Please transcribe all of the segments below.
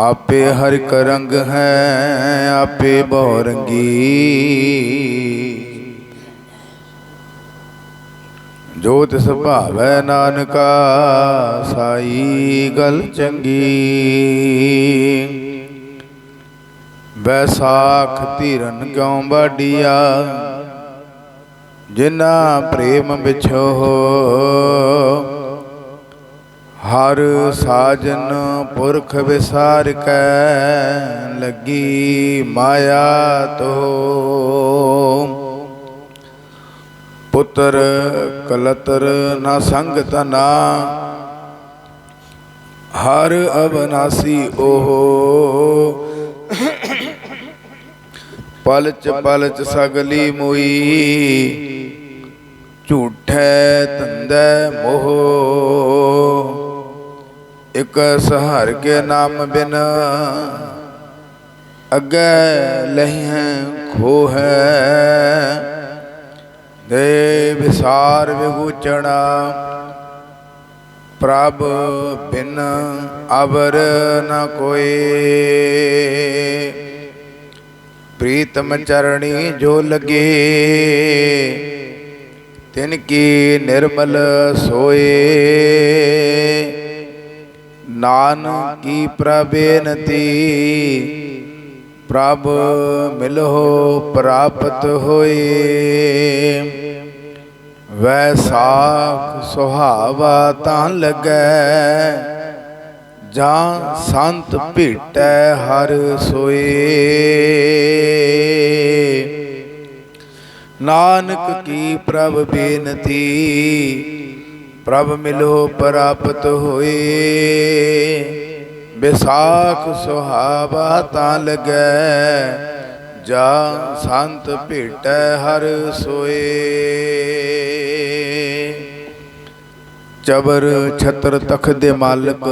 ਆਪੇ ਹਰਿ ਕਰੰਗ ਹੈ, ਆਪੇ ਬੌਰੰਗੀ ਜੋ ਤਿਸ ਭਾਵੈ ਨਾਨਕਾ, ਸਾਈ ਗਲ ਚੰਗੀ। ਬੈਸਾਖ ਧੀਰਨ ਕਿਉ ਬਾਡੀਆ ਜਿਨਾ ਪ੍ਰੇਮ ਵਿਛੋ ਹਰ ਸਾਜਨ ਪੁਰਖ ਵਿਸਾਰ ਕੈ ਲੱਗੀ ਮਾਇਆ ਤੋ। ਪੁੱਤਰ ਕਲਤਰ ਨਾ ਸੰਗ ਤਨਾ ਹਰ ਅਬਨਾਸੀ ਓਹੋ ਪਲਚ ਪਲਚ ਸਗਲੀ ਮੁਈ। ਝੂਠੈ ਤੰਦੈ ਮੋਹ। ਇਕ ਸਹਰ ਕੇ ਨਾਮ ਬਿਨ ਅੱਗੇ ਲਹਿ ਖੋ ਹੈ ਦੇ ਵਿਸਾਰ ਵਿਗੂਚਣਾ ਪ੍ਰਭ ਬਿਨ ਅਵਰ ਨ ਕੋਏ ਪ੍ਰੀਤਮ ਚਰਣੀ ਜੋ ਲਗੇ, ਤਿਨ ਕੀ ਨਿਰਮਲ ਸੋਏ। ਨਾਨਕ ਕੀ ਪ੍ਰਬੇਨਤੀ। ਪ੍ਰਭ ਮਿਲੋ ਪ੍ਰਾਪਤ ਹੋਏ। ਵੈਸਾਖ ਸੁਹਾਵਾ ਤਾਂ ਲੱਗੈ। ਜਾਂ ਸੰਤ ਭੇਟੈ ਹਰ ਸੋਏ। ਨਾਨਕ ਕੀ ਪ੍ਰਭ ਬੇਨਤੀ। ਪ੍ਰਭ ਮਿਲੋ ਪ੍ਰਾਪਤ ਹੋਏ। ਵਿਸਾਖ ਸੁਹਾਵਾ ਤਾਂ ਲੱਗੈ ਜਾ ਸੰਤ ਭੇਟੈ ਹਰ ਸੋਏ। ਚਬਰ ਛਤਰ ਤਖ ਦੇ ਮਾਲਕ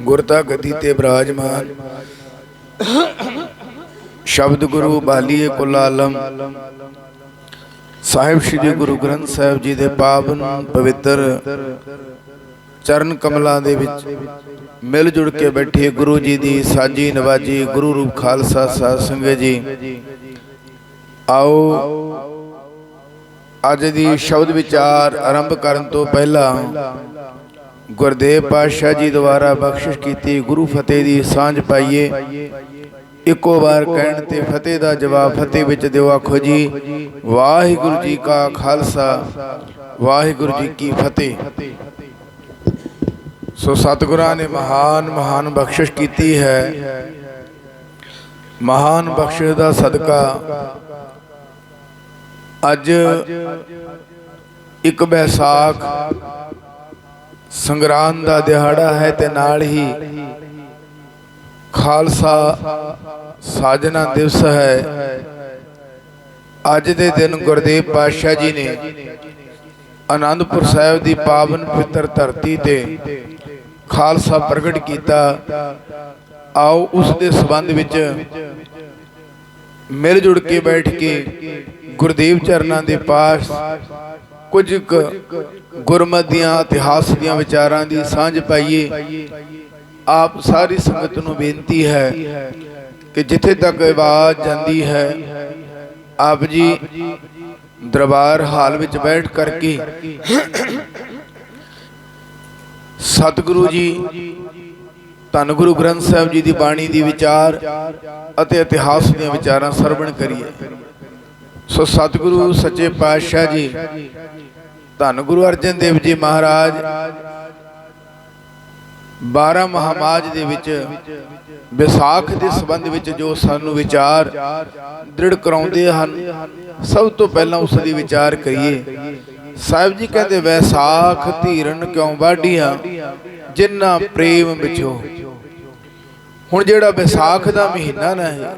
ਗੁਰਤਾ ਗਤੀ ਤੇ ਬਰਾਜਮਾਨ। ਸ਼ਬਦ ਗੁਰੂ ਬਾਲੀਏ ਕੁਲ ਆਲਮ ਸਾਹਿਬ ਸ੍ਰੀ ਗੁਰੂ ਗ੍ਰੰਥ ਸਾਹਿਬ ਜੀ ਦੇ ਪਾਵਨ ਪਵਿੱਤਰ ਚਰਨ ਕਮਲਾਂ ਦੇ ਵਿੱਚ ਮਿਲ ਜੁੜ ਕੇ ਬੈਠੇ ਗੁਰੂ ਜੀ ਦੀ ਸਾਜੀ ਨਵਾਜੀ ਗੁਰੂ ਰੂਪ ਖਾਲਸਾ ਸਾਧ ਸੰਗਤ ਜੀ। ਆਓ ਅੱਜ ਦੀ ਸ਼ਬਦ ਵਿਚਾਰ ਆਰੰਭ ਕਰਨ ਤੋਂ ਪਹਿਲਾਂ ਗੁਰਦੇਵ ਪਾਤਸ਼ਾਹ ਜੀ ਦੁਆਰਾ ਬਖਸ਼ਿਸ਼ ਕੀਤੀ ਗੁਰੂ ਫਤਿਹ ਦੀ ਸਾਂਝ ਪਾਈਏ। ਇੱਕੋ ਵਾਰ ਕਹਿਣ ਤੇ ਫਤਿਹ ਦਾ ਜਵਾਬ ਫਤਿਹ ਵਿੱਚ ਦਿਓ, ਆਖੋ ਜੀ, ਵਾਹਿਗੁਰੂ ਜੀ ਕਾ ਖਾਲਸਾ, ਵਾਹਿਗੁਰੂ ਜੀ ਕੀ ਫਤਿਹ। ਸੋ ਸਤਿਗੁਰਾਂ ਨੇ ਮਹਾਨ ਮਹਾਨ ਬਖਸ਼ਿਸ਼ ਕੀਤੀ ਹੈ। ਮਹਾਨ ਬਖਸ਼ਿਸ਼ ਦਾ ਸਦਕਾ ਅੱਜ ਇੱਕ ਬੈਸਾਖ ਸੰਗਰਾਂਦ ਦਾ ਦਿਹਾੜਾ ਹੈ ਤੇ ਨਾਲ ਹੀ ਖਾਲਸਾ ਸਾਜਨਾ ਦਿਵਸ ਹੈ। ਅੱਜ ਦੇ ਦਿਨ ਗੁਰਦੇਵ ਪਾਤਸ਼ਾਹ ਜੀ ਨੇ ਆਨੰਦਪੁਰ ਸਾਹਿਬ ਦੀ ਪਾਵਨ ਪਵਿੱਤਰ ਧਰਤੀ ਤੇ ਖਾਲਸਾ ਪ੍ਰਗਟ ਕੀਤਾ। ਆਓ ਉਸ ਦੇ ਸਬੰਧ ਵਿੱਚ ਮਿਲ ਜੁੜ ਕੇ ਬੈਠ ਕੇ ਗੁਰਦੇਵ ਚਰਨਾਂ ਦੇ ਪਾਸ ਕੁਝ ਗੁਰਮਤ ਦੀਆਂ, ਇਤਿਹਾਸ ਦੀਆਂ ਵਿਚਾਰਾਂ ਦੀ ਸਾਂਝ ਪਾਈਏ। ਆਪ ਸਾਰੀ ਸੰਗਤ ਨੂੰ ਬੇਨਤੀ ਹੈ ਕਿ ਜਿੱਥੇ ਤੱਕ ਆਵਾਜ਼ ਜਾਂਦੀ ਹੈ, ਆਪ ਜੀ ਦਰਬਾਰ ਹਾਲ ਵਿੱਚ ਬੈਠ ਕਰਕੇ ਸਤਿਗੁਰੂ ਜੀ, ਧੰਨ ਗੁਰੂ ਗ੍ਰੰਥ ਸਾਹਿਬ ਜੀ ਦੀ ਬਾਣੀ ਦੀ ਵਿਚਾਰ ਅਤੇ ਇਤਿਹਾਸ ਦੀਆਂ ਵਿਚਾਰਾਂ ਸਰਵਣ ਕਰੀਏ। ਸੋ ਸਤਿਗੁਰੂ ਸੱਚੇ ਪਾਤਸ਼ਾਹ ਜੀ, ਧੰਨ ਗੁਰੂ ਅਰਜਨ ਦੇਵ ਜੀ ਮਹਾਰਾਜ 12 ਮਹਾਮਾਜ ਦੇ ਵਿੱਚ ਵਿਸਾਖ ਦੇ ਸੰਬੰਧ ਵਿੱਚ ਜੋ ਸਾਨੂੰ ਵਿਚਾਰ ਦ੍ਰਿੜ ਕਰਾਉਂਦੇ ਹਨ, ਸਭ ਤੋਂ ਪਹਿਲਾਂ ਉਸ ਦੀ ਵਿਚਾਰ ਕਰੀਏ। ਸਾਹਿਬ ਜੀ ਕਹਿੰਦੇ, ਵੈਸਾਖ ਧੀਰਨ ਕਿਉਂ ਵਾਢੀਆਂ? ਜਿੰਨਾ ਪ੍ਰੇਮ ਵਿਚੋ। ਹੁਣ ਜਿਹੜਾ ਵਿਸਾਖ ਦਾ ਮਹੀਨਾ ਨਾ ਹੈ,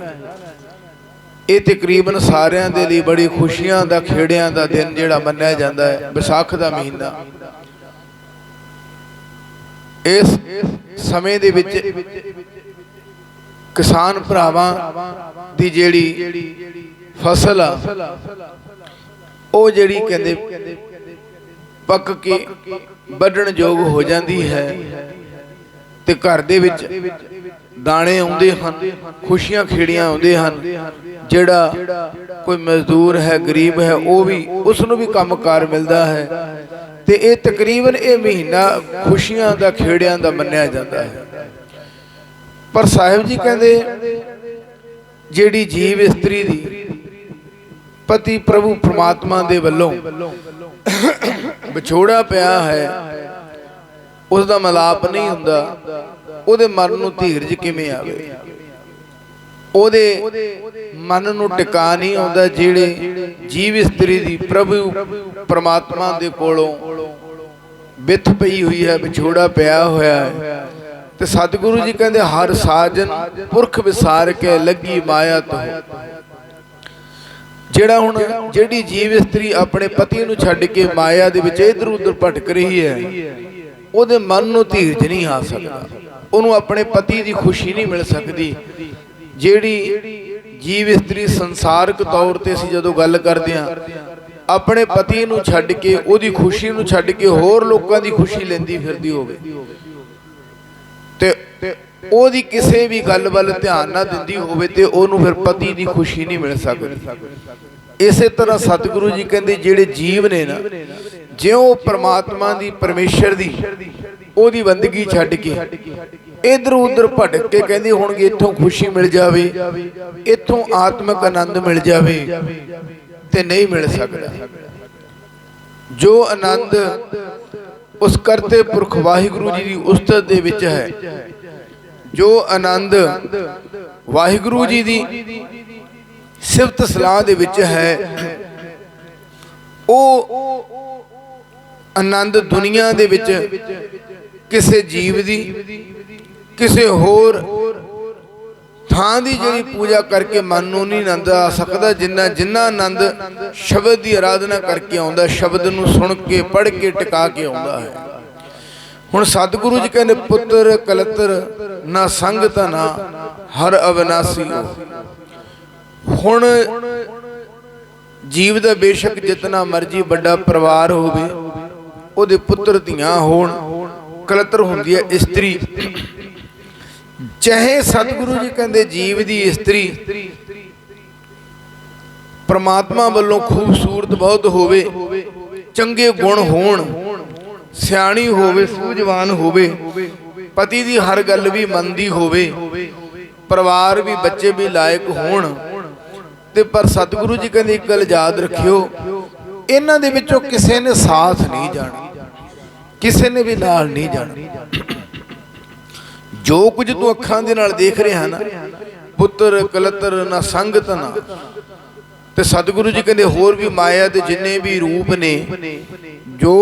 ਇਹ ਤਕਰੀਬਨ ਸਾਰਿਆਂ ਦੇ ਲਈ ਬੜੀ ਖੁਸ਼ੀਆਂ ਦਾ, ਖੇੜਿਆਂ ਦਾ ਦਿਨ ਜਿਹੜਾ ਮੰਨਿਆ ਜਾਂਦਾ ਹੈ, ਵਿਸਾਖ ਦਾ ਮਹੀਨਾ। ਇਸ ਸਮੇਂ ਦੇ ਵਿੱਚ ਕਿਸਾਨ ਭਰਾਵਾਂ ਦੀ ਜਿਹੜੀ ਫਸਲ ਆ, ਉਹ ਜਿਹੜੀ ਕਹਿੰਦੇ ਪੱਕ ਕੇ ਵੱਢਣ ਯੋਗ ਹੋ ਜਾਂਦੀ ਹੈ ਤੇ ਘਰ ਦੇ ਵਿੱਚ ਦਾਣੇ ਆਉਂਦੇ ਹਨ, ਖੁਸ਼ੀਆਂ ਖੇੜੀਆਂ ਆਉਂਦੇ ਹਨ, ਜਿਹੜਾ ਕੋਈ ਮਜ਼ਦੂਰ ਹੈ, ਗਰੀਬ ਹੈ, ਉਹ ਵੀ ਉਸ ਨੂੰ ਵੀ ਕੰਮਕਾਰ ਮਿਲਦਾ ਹੈ। ਤੇ ਇਹ ਤਕਰੀਬਨ ਇਹ ਮਹੀਨਾ ਖੁਸ਼ੀਆਂ ਦਾ, ਖੇੜਿਆਂ ਦਾ ਮੰਨਿਆ ਜਾਂਦਾ ਹੈ। ਪਰ ਸਾਹਿਬ ਜੀ ਕਹਿੰਦੇ, ਜਿਹੜੀ ਜੀਵ ਇਸਤਰੀ ਦੀ ਪਤੀ ਪ੍ਰਭੂ ਪ੍ਰਮਾਤਮਾ ਦੇ ਵੱਲੋਂ ਵਿਛੋੜਾ ਪਿਆ ਹੈ ਉਸ ਦਾ ਮਲਾਪ ਨਹੀਂ ਹੁੰਦਾ, ਉਹਦੇ ਮਨ ਨੂੰ ਧੀਰਜ ਕਿਵੇਂ ਆਵੇ? ਉਹਦੇ ਮਨ ਨੂੰ ਟਿਕਾ ਨਹੀਂ ਆਉਂਦਾ, ਜਿਹੜੇ ਜੀਵ ਇਸਤਰੀ ਦੀ ਪ੍ਰਭੂ ਪ੍ਰਮਾਤਮਾ ਦੇ ਕੋਲੋਂ ਬਿੱਥ ਪਈ ਹੋਈ ਹੈ, ਵਿਛੋੜਾ ਪਿਆ ਹੋਇਆ ਹੈ। ਤੇ ਸਤਿਗੁਰੂ ਜੀ ਕਹਿੰਦੇ, ਹਰ ਸਾਜਨ ਪੁਰਖ ਵਿਸਾਰ ਕੇ ਲੱਗੀ ਮਾਇਆ ਤੋਂ। ਜਿਹੜਾ ਹੁਣ ਜਿਹੜੀ ਜੀਵ ਇਸਤਰੀ ਆਪਣੇ ਪਤੀ ਨੂੰ ਛੱਡ ਕੇ ਮਾਇਆ ਦੇ ਵਿੱਚ ਇਧਰ ਉਧਰ ਭਟਕ ਰਹੀ ਹੈ, ਉਹਦੇ ਮਨ ਨੂੰ ਧੀਰਜ ਨਹੀਂ ਆ ਸਕਦਾ। ਉਹਨੂੰ ਆਪਣੇ ਪਤੀ ਦੀ ਖੁਸ਼ੀ ਨਹੀਂ ਮਿਲ ਸਕਦੀ। ਜਿਹੜੀ ਜੀਵ ਇਸਤਰੀ ਸੰਸਾਰਕ ਤੌਰ ਤੇ ਅਸੀਂ ਜਦੋਂ ਗੱਲ ਕਰਦੇ ਹਾਂ ਆਪਣੇ ਪਤੀ ਨੂੰ ਛੱਡ ਕੇ, ਉਹਦੀ ਖੁਸ਼ੀ ਨੂੰ ਛੱਡ ਕੇ ਹੋਰ ਲੋਕਾਂ ਦੀ ਖੁਸ਼ੀ ਲੈਂਦੀ ਫਿਰਦੀ ਹੋਵੇ। ਤੇ ਉਹਦੀ ਕਿਸੇ ਵੀ ਗੱਲ ਵੱਲ ਧਿਆਨ ਨਾ ਦਿੰਦੀ ਹੋਵੇ ਤੇ ਉਹਨੂੰ ਫਿਰ ਪਤੀ ਦੀ ਖੁਸ਼ੀ ਨਹੀਂ ਮਿਲ ਸਕਦੀ। ਇਸੇ ਤਰ੍ਹਾਂ ਸਤਿਗੁਰੂ ਜੀ ਕਹਿੰਦੇ, ਜਿਹੜੇ ਜੀਵ ਨੇ ਨਾ, ਜਿਉਂ ਪ੍ਰਮਾਤਮਾ ਦੀ, ਪਰਮੇਸ਼ਰ ਦੀ, ਉਹਦੀ ਬੰਦਗੀ ਛੱਡ ਕੇ, ਇਧਰ ਉਧਰ ਭਟਕ ਕੇ ਕਹਿੰਦੇ ਹੋਣਗੇ, ਇੱਥੋਂ ਖੁਸ਼ੀ ਮਿਲ ਜਾਵੇ, ਇੱਥੋਂ ਆਤਮਿਕ ਆਨੰਦ ਮਿਲ ਜਾਵੇ। ਤੇ ਨਹੀਂ ਮਿਲ ਸਕਦਾ। ਜੋ ਆਨੰਦ ਉਸ ਕਰਤੇ ਪੁਰਖ ਵਾਹਿਗੁਰੂ ਜੀ ਦੀ ਉਸਤਤ ਦੇ ਵਿੱਚ ਹੈ, ਜੋ ਆਨੰਦ ਵਾਹਿਗੁਰੂ ਜੀ ਦੀ ਸਿਫਤ ਸਲਾਹ ਦੇ ਵਿੱਚ ਹੈ, ਉਹ ਆਨੰਦ ਦੁਨੀਆ ਦੇ ਵਿੱਚ ਕਿਸੇ ਜੀਵ ਦੀ, ਕਿਸੇ ਹੋਰ ਥਾਂ ਦੀ ਜਿਹੜੀ ਪੂਜਾ ਕਰਕੇ ਮਨ ਨੂੰ ਨਹੀਂ ਆਨੰਦ ਆ ਸਕਦਾ, ਜਿੰਨਾ ਜਿੰਨਾ ਆਨੰਦ ਸ਼ਬਦ ਦੀ ਆਰਾਧਨਾ ਕਰਕੇ ਆਉਂਦਾ, ਸ਼ਬਦ ਨੂੰ ਸੁਣ ਕੇ, ਪੜ੍ਹ ਕੇ, ਟਿਕਾ ਕੇ ਆਉਂਦਾ ਹੈ। ਹੁਣ ਸਤਿਗੁਰੂ ਜੀ ਕਹਿੰਦੇ, ਪੁੱਤਰ ਕਲਤਰ, ਨਾ ਸੰਗ ਤਾਂ ਨਾ ਹਰ ਅਵਨਾਸੀ ਹੁਣ ਜੀਵ ਦਾ ਬੇਸ਼ੱਕ ਜਿਤਨਾ ਮਰਜ਼ੀ ਵੱਡਾ ਪਰਿਵਾਰ ਹੋਵੇ, ਉਹਦੇ ਪੁੱਤਰ ਧੀਆਂ ਹੋਣ, ਕਲਤਰ ਹੁੰਦੀ ਹੈ ਇਸਤਰੀ। ਚਾਹੇ ਸਤਿਗੁਰੂ ਜੀ ਕਹਿੰਦੇ ਜੀਵ ਦੀ ਇਸਤਰੀ, ਪ੍ਰਮਾਤਮਾ ਵੱਲੋਂ ਖੂਬਸੂਰਤ ਬਹੁਤ ਹੋਵੇ, ਚੰਗੇ ਗੁਣ ਹੋਣ, ਸਿਆਣੀ ਹੋਵੇ, ਸੂਝਵਾਨ ਹੋਵੇ, ਪਤੀ ਦੀ ਹਰ ਗੱਲ ਵੀ ਮੰਨਦੀ ਹੋਵੇ, ਪਰਿਵਾਰ ਵੀ, ਬੱਚੇ ਵੀ ਲਾਇਕ ਹੋਣ, ਤੇ ਪਰ ਸਤਿਗੁਰੂ ਜੀ ਕਹਿੰਦੇ ਇੱਕ ਗੱਲ ਯਾਦ ਰੱਖਿਓ, ਇਹਨਾਂ ਦੇ ਵਿੱਚੋਂ ਕਿਸੇ ਨੇ ਸਾਥ ਨਹੀਂ ਜਾਣਾ, ਕਿਸੇ ਨੇ ਵੀ ਨਾਲ ਨਹੀਂ ਜਾਣਾ। ਜੋ ਕੁਝ ਤੂੰ ਅੱਖਾਂ ਦੇ ਨਾਲ ਦੇਖ ਰਿਹਾ ਨਾ, ਪੁੱਤਰ, ਕਲਤਰ ਨਾ ਸੰਗਤ ਨਾ, ਤੇ ਸਤਿਗੁਰੂ ਜੀ ਕਹਿੰਦੇ ਹੋਰ ਵੀ ਮਾਇਆ ਦੇ ਜਿੰਨੇ ਵੀ ਰੂਪ ਨੇ, ਜੋ